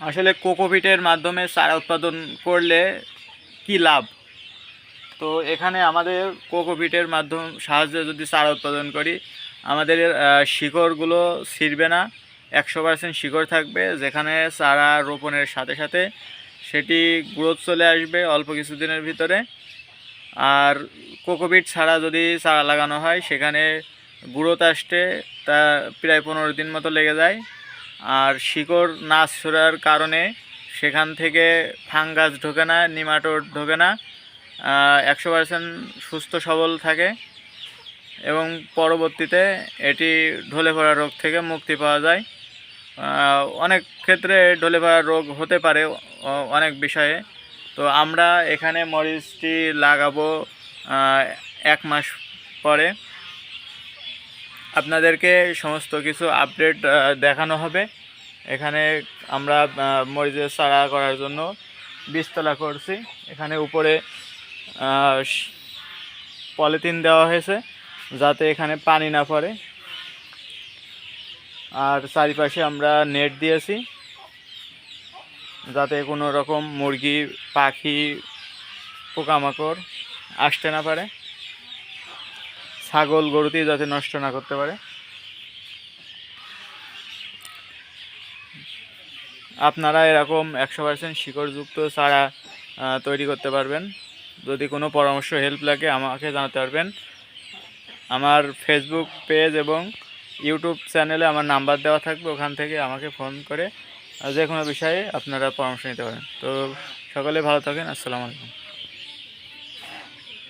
আসলে কোকোপিটের মাধ্যমে চারা উৎপাদন করলে কি লাভ? তো এখানে আমাদের কোকোপিটের মাধ্যম, সাহায্যে যদি চারা উৎপাদন করি, আমাদের শিকড়গুলো ছিঁড়বে না, একশো পার্সেন্ট শিকড় থাকবে, যেখানে চারা রোপণের সাথে সাথে সেটি গ্রোথ চলে আসবে অল্প কিছুদিনের ভিতরে। আর কোকোপিট ছাড়া যদি চারা লাগানো হয়, সেখানে গ্রোথ আসতে তা প্রায় পনেরো দিন মতো লেগে যায়। আর শিকড় না ছড়ার কারণে সেখান থেকে ফাঙ্গাস ঢোকে না, নিমাটোড ঢোকে না। একশো পার্সেন্ট সুস্থ সবল থাকে এবং পরবর্তীতে এটি ঢলে পড়া রোগ থেকে মুক্তি পাওয়া যায়। অনেক ক্ষেত্রে ঢলে পড়া রোগ হতে পারে অনেক বিষয়ে। তো আমরা এখানে মরিচটি লাগাবো এক মাস পরে। আপনাদেরকে সমস্ত কিছু আপডেট দেখানো হবে। এখানে আমরা মরিচের চারা করার জন্য বীজতলা করছি। এখানে উপরে পলিথিন দেওয়া হয়েছে, যাতে এখানে পানি না পড়ে। আর চারিপাশে আমরা নেট দিয়েছি, যাতে কোনো রকম মুরগি, পাখি, পোকামাকড় আসতে না পারে। ছাগল গরুটি যাতে নষ্ট না করতে পারে। আপনারা এরকম একশো পার্সেন্ট শিকড়যুক্ত চারা তৈরি করতে পারবেন। যদি কোনো পরামর্শ হেল্প লাগে, আমাকে জানাতে পারবেন। আমার ফেসবুক পেজ এবং ইউটিউব চ্যানেলে আমার নাম্বার দেওয়া থাকবে, ওখান থেকে আমাকে ফোন করে যে কোনো বিষয়ে আপনারা পরামর্শ নিতে পারেন। তো সকলে ভালো থাকেন, আসসালামু আলাইকুম।